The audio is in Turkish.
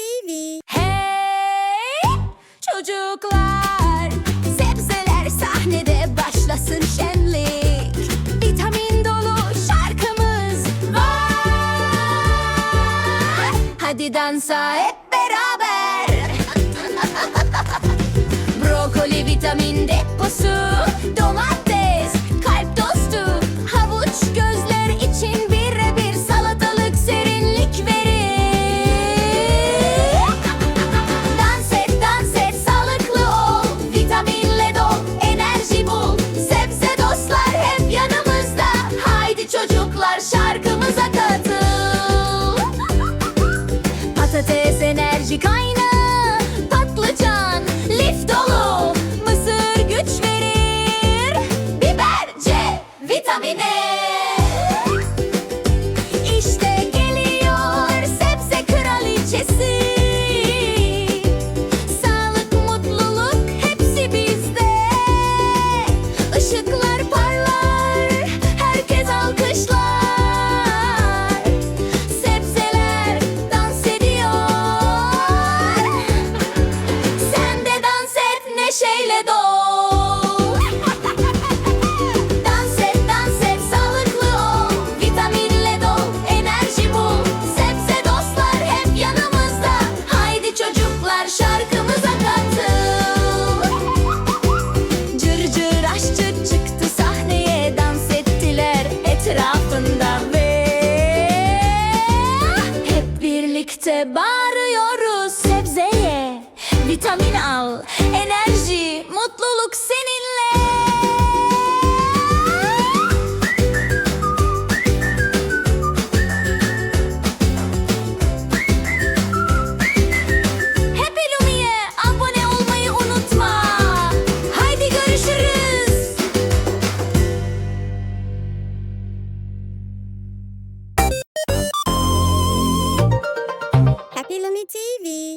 TV. Hey çocuklar Sebzeler sahnede başlasın şenlik. Vitamin dolu şarkımız var. Hadi dansa hep beraber çocuklar şarkımıza neşeyle dol Dans et dans et sağlıklı ol. Vitaminle dol enerji bul Sebze dostlar hep yanımızda. Haydi çocuklar şarkımıza katıl. Cır cır aşçı çıktı sahneye Dans ettiler etrafında ve Hep birlikte bağırıyoruz Sebzeye. Vitamin al Enerji mutluluk seninle abone olmayı unutma. Haydi görüşürüz. Happy Lumi TV.